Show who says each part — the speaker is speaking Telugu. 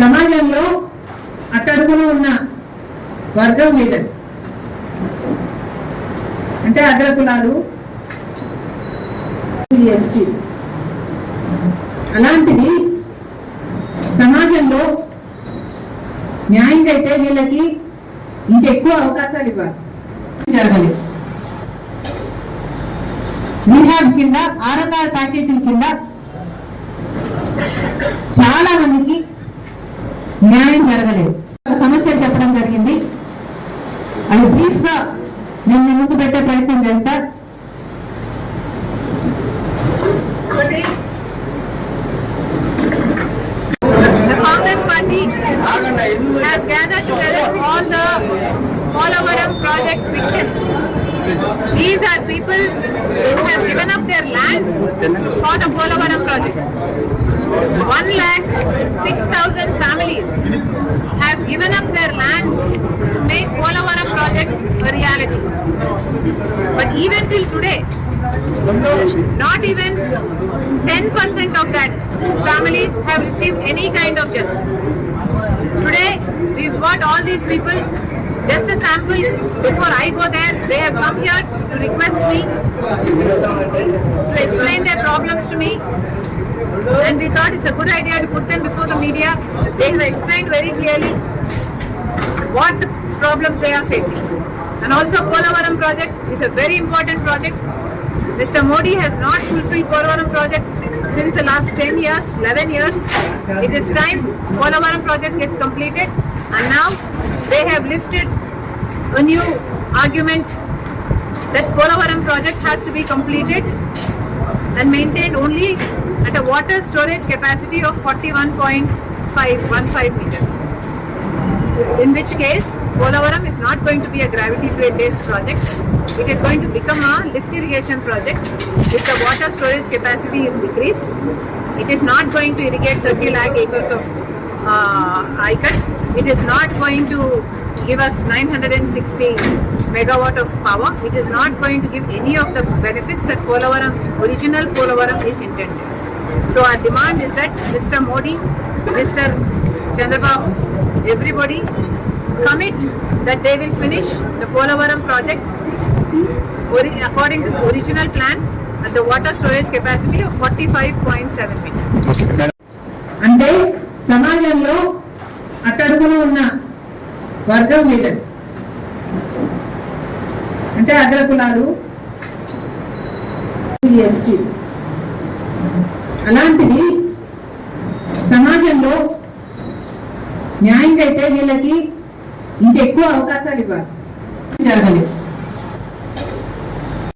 Speaker 1: సమాజంలో అట్టడుగున ఉన్న వర్గం వీళ్ళది అంటే అగ్రకులాలు ఎస్టీ అలాంటిది సమాజంలో న్యాయంగా అయితే వీళ్ళకి ఇంకెక్కువ అవకాశాలు ఇవ్వాలి. జరగలేదు. రీహాబ్ కింద ఆర్ఎన్ఆర్ ప్యాకేజీల కింద చాలా మందికి న్యాయం జరగలేదు సమస్యలు చెప్పడం జరిగింది అది బ్రీఫ్గా నేను మీ ముందు పెట్టే ప్రయత్నం చేస్తా ఒకటి
Speaker 2: The has gathered together all the Polavaram project victims. These are people who have given up their lands for the Polavaram project. One lakh six thousand families have given up their lands to make Polavaram project a reality. But even till today, not even 10% of that families have received any kind of justice. Today, we've got all these people. Sample, before I go there, they have come here to request me to explain their problems to me. And we thought it's a good idea to put them before the media. They have explained very clearly what problems they are facing. And also Polavaram project is a very important project. Mr. Modi has not fulfilled Polavaram project since the last 10 years, 11 years. It is time Polavaram project gets completed and now they have lifted a new argument that Polavaram project has to be completed and maintained only at a water storage capacity of 41.515 meters. In which case, Polavaram is not going to be a gravity based project. It is going to become a lift irrigation project if the water storage capacity is decreased. It is not going to irrigate 30 lakh acres of uh, ICAT. It is not going to give us 960 megawatt of power. It is not going to give any of the benefits that Polavaram, original Polavaram is intended. So our demand is that Mr. Modi, Mr. Chandrababu, everybody commit that they will finish the Polavaram project according to the original plan at the water storage capacity of 45.7 meters.
Speaker 1: అంటే సమాజంలో అట్టడుగున ఉన్న వర్గం వీళ్ళది అంటే అగ్రకులాలు ఎస్టీ అలాంటిది సమాజంలో న్యాయంగా అయితే వీళ్ళకి ఇంకెక్కువ అవకాశాలు ఇవ్వాలి. జరగలేదు